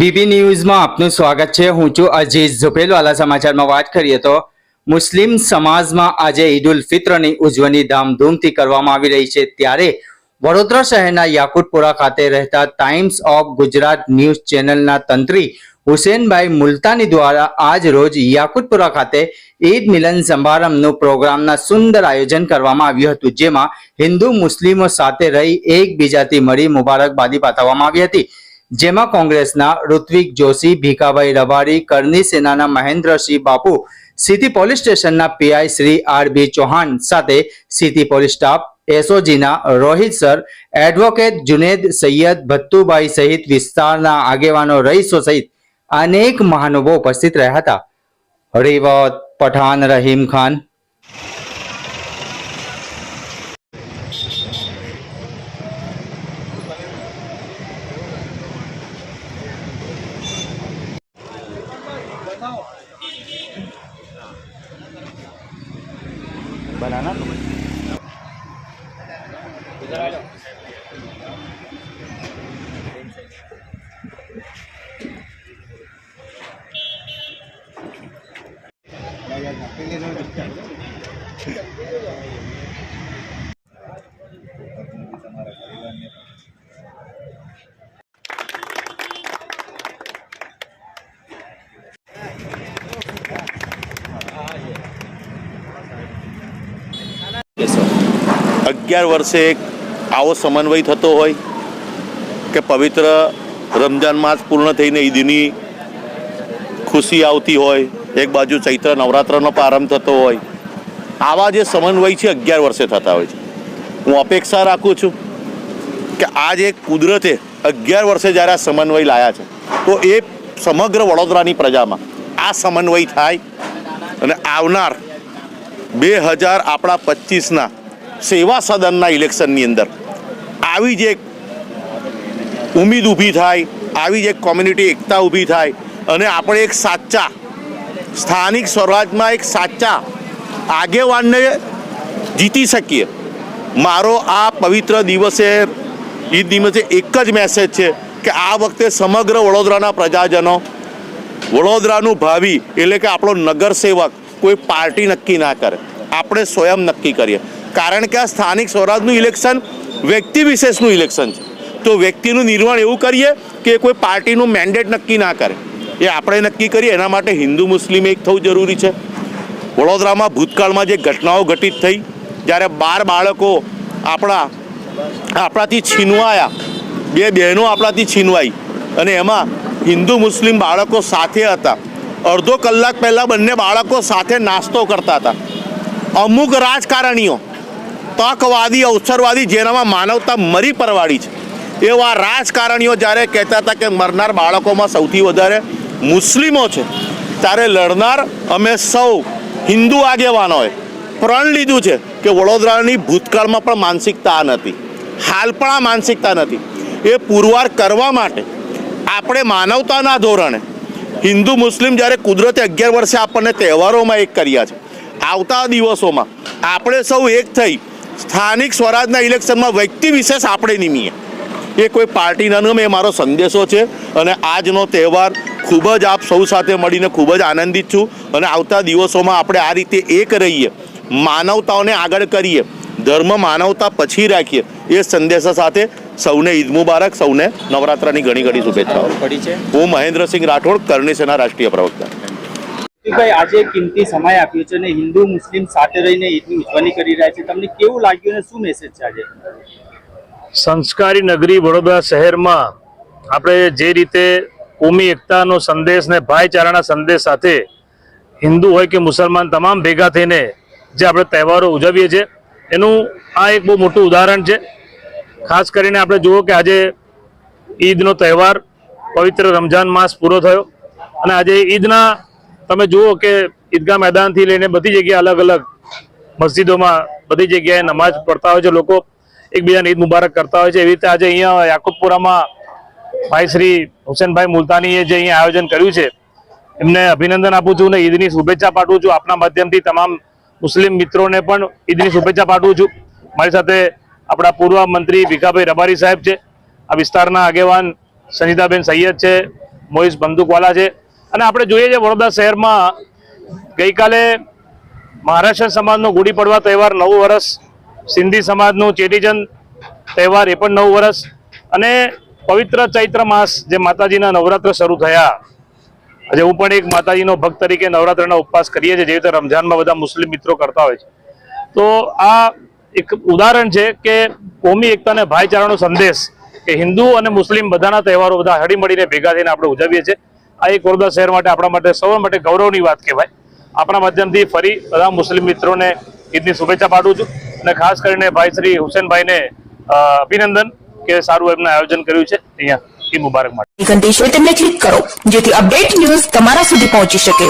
BB ન્યૂઝમાં આપનું સ્વાગત છે. હું છું અજીઝ ઝુપેલવાલા સમાચારમાં વાત કરીએ તો મુસ્લિમ સમાજમાં આજે ઈદ ઉલ ફિત્રની ઉજવણી ધામધૂમથી કરવામાં આવી રહી છે. ત્યારે વડોદરા શહેરના યાકુતપુરા ખાતે રહેતા ટાઈમ્સ ઓફ ગુજરાત ન્યૂઝ ચેનલના તંત્રી હુસેનભાઈ મુલતાની દ્વારા આજ રોજ યાકુતપુરા ખાતે ઈદ મિલન સમારંભનું પ્રોગ્રામના સુંદર આયોજન કરવામાં આવ્યું હતું, જેમાં હિન્દુ મુસ્લિમો સાથે રહી એકબીજાથી મળી મુબારકબાદી પાઠવવામાં આવી હતી. જેમાં કોંગ્રેસના ઋત્વિક જોશી, ભીખાભાઈ રવાડી કરની સેનાના મહેન્દ્રસિંહ બાપુ, સિટી પોલીસ સ્ટેશનના PI Shri R B Chauhan સાથે સિટી પોલીસ સ્ટાફ એસઓજીના રોહિત સર, એડવોકેટ જુનેદ સૈયદ ભત્તુભાઈ સહિત વિસ્તારના આગેવાનો રહીશો સહિત અનેક મહાનુભાવો ઉપસ્થિત રહ્યા હતા. રિવત પઠાણ, રહીમ ખાન Banana. Banana. અગિયાર વર્ષે એક આવો સમન્વય થતો હોય કે પવિત્ર રમજાન માસ પૂર્ણ થઈને ઈદની ખુશી આવતી હોય, એક બાજુ ચૈત્ર નવરાત્રનો પ્રારંભ થતો હોય. આવા જે સમન્વય છે અગિયાર વર્ષે થતા હોય છે. હું અપેક્ષા રાખું છું કે આ જે કુદરતે અગિયાર વર્ષે જ્યારે આ સમન્વય લાયા છે, તો એ સમગ્ર વડોદરાની પ્રજામાં આ સમન્વય થાય અને આવનાર બે હજાર આપણા પચીસના સેવા સદનના ઇલેક્શનની અંદર. આવી જ એક ઉમેદ ઊભી થાય, આવી જ એક કોમ્યુનિટી એકતા ઊભી થાય અને આપણે એક સાચા, સ્થાનિક સ્વરાજમાં એક સાચા આગેવાનને જીતી શકીએ. મારો આ પવિત્ર દિવસે, ઈદ દિવસે એક જ મેસેજ છે કે આ વખતે સમગ્ર વડોદરાના પ્રજાજનો, વડોદરાનું ભાવિ એટલે કે આપણો નગરસેવક કોઈ પાર્ટી નક્કી ના કરે. આપણે સ્વયં નક્કી કરીએ. કારણ કે આ સ્થાનિક સ્વરાજનું ઇલેક્શન વ્યક્તિ વિશેષનું ઇલેક્શન છે. તો વ્યક્તિનું નિર્માણ એવું કરીએ કે કોઈ પાર્ટીનું મેન્ડેટ નક્કી ના કરે. એ આપણે નક્કી કરીએ, એના માટે હિન્દુ મુસ્લિમ એક થવું જરૂરી છે. વડોદરામાં ભૂતકાળમાં જે ઘટનાઓ ઘટિત થઈ, જ્યારે બાર બાળકો આપણા, આપણાથી છીનવાયા, બે બહેનો આપણાથી છીનવાઈ, અને એમાં હિન્દુ મુસ્લિમ બાળકો સાથે હતા. અડધો કલાક પહેલાં બંને બાળકો સાથે નાસ્તો કરતા હતા. અમુક રાજકારણીઓ તકવાદી અવસરવાદી જેનામાં માનવતા મરી પરવાડી છે. એવા રાજકારણીઓ જ્યારે કહેતા હતા કે મરનાર બાળકોમાં સૌથી વધારે મુસ્લિમો છે, ત્યારે લડનાર અમે સૌ હિન્દુ આગેવાનોએ પ્રણ લીધું છે કે વડોદરાની ભૂતકાળમાં પણ માનસિકતા નથી. હાલ પણ આ માનસિકતા નથી. એ પુરવાર કરવા માટે આપણે માનવતાના ધોરણે હિન્દુ મુસ્લિમ જ્યારે કુદરતે અગિયાર વર્ષે આપણને તહેવારોમાં એક કર્યા છે. આવતા દિવસોમાં આપણે સૌ એક થઈ સ્થાનિક સ્વરાજના ઇલેક્શનમાં વ્યક્તિ વિશેષ આપણે નિમીએ એ કોઈ પાર્ટીના નમે એ મારો સંદેશો છે. અને આજનો તહેવાર ખૂબ જ આપ સૌ સાથે મળીને ખૂબ જ આનંદિત છું. અને આવતા દિવસોમાં આપણે આ રીતે એક રહીએ. માનવતાઓને આગળ કરીએ. ધર્મ માનવતા પછી રાખીએ. એ સંદેશા સાથે સૌને ઈદ મુબારક સૌને નવરાત્રાની ઘણી ઘણી શુભેચ્છાઓ. પડી છે. હું મહેન્દ્રસિંહ રાઠોડ કરણી સેના રાષ્ટ્રીય પ્રવક્તા. ભાઈ, આજે કિંમતી સમય આપ્યો છે અને હિન્દુ, મુસ્લિમ સાથે રહીને ઈદની ઉજવણી કરી રહ્યા છે. તમને કેવું લાગ્યું અને શું મેસેજ છે આજે? સંસ્કારી નગરી વડોદરા શહેરમાં આપણે જે રીતે કોમી એકતાનો સંદેશ ને ભાઈચારાના સંદેશ સાથે હિન્દુ હોય કે મુસલમાન તમામ ભેગા થઈને જે આપણે તહેવારો ઉજવીએ છીએ, એનું આ એક બહુ મોટું ઉદાહરણ છે. ખાસ કરીને આપણે જુઓ કે આજે ઈદનો તહેવાર પવિત્ર રમજાન માસ પૂરો થયો અને આજે ઈદના તમે જુઓ કે ઈદગાહ મેદાનથી લઈને બધી જગ્યાએ અલગ અલગ મસ્જિદોમાં બધી જગ્યાએ નમાઝ પડતા હોય છે. લોકો એકબીજાને ઈદ મુબારક કરતા હોય છે. એવી રીતે આજે અહીંયા યાકુબપુરામાં ભાઈ શ્રી હુસેનભાઈ મુલતાનીએ જે અહીંયા આયોજન કર્યું છે, એમને અભિનંદન આપું છું અને ઈદની શુભેચ્છા પાઠવું છું. આપના માધ્યમથી તમામ મુસ્લિમ મિત્રોને પણ ઈદની શુભેચ્છા પાઠવું છું. મારી સાથે આપણા પૂર્વ મંત્રી ભીખાભાઈ રબારી સાહેબ છે. આ વિસ્તારના આગેવાન સંજીતાબેન સૈયદ છે, મોહિશ બંદૂકવાલા છે. અને આપણે જોઈએ છીએ વડોદરા શહેરમાં ગઈકાલે મહારાષ્ટ્ર સમાજનો ગુડી પડવા તહેવાર નવું વર્ષ સિંધી સમાજનું ચેટીચંદ તહેવાર એ પણ નવું વર્ષ અને પવિત્ર ચૈત્ર માસ જે માતાજીના નવરાત્ર શરૂ થયા. આજે હું પણ એક માતાજીનો ભક્ત તરીકે નવરાત્રના ઉપવાસ કરીએ છીએ, જેવી રીતે રમઝાનમાં બધા મુસ્લિમ મિત્રો કરતા હોય છે. તો આ એક ઉદાહરણ છે કે કોમી એકતા અને ભાઈચારાનો સંદેશ કે હિન્દુ અને મુસ્લિમ બધાના તહેવારો બધા હળીમળીને ભેગા થઈને આપણે ઉજવીએ છીએ. આ એક વડોદરા શહેર માટે, આપણા માટે સૌ માટે ગૌરવની વાત કહેવાય. આપણા માધ્યમથી ફરી બધા મુસ્લિમ મિત્રોને ઈદની શુભેચ્છા પાઠવું છું અને ખાસ કરીને ભાઈ શ્રી હુસેનભાઈને અભિનંદન કે સારું એમને આયોજન કર્યું છે. અહીંયા ઈદ મુબારક માટે. ક્લિક કરો, જેથી અપડેટ ન્યૂઝ તમારા સુધી પહોંચી શકે.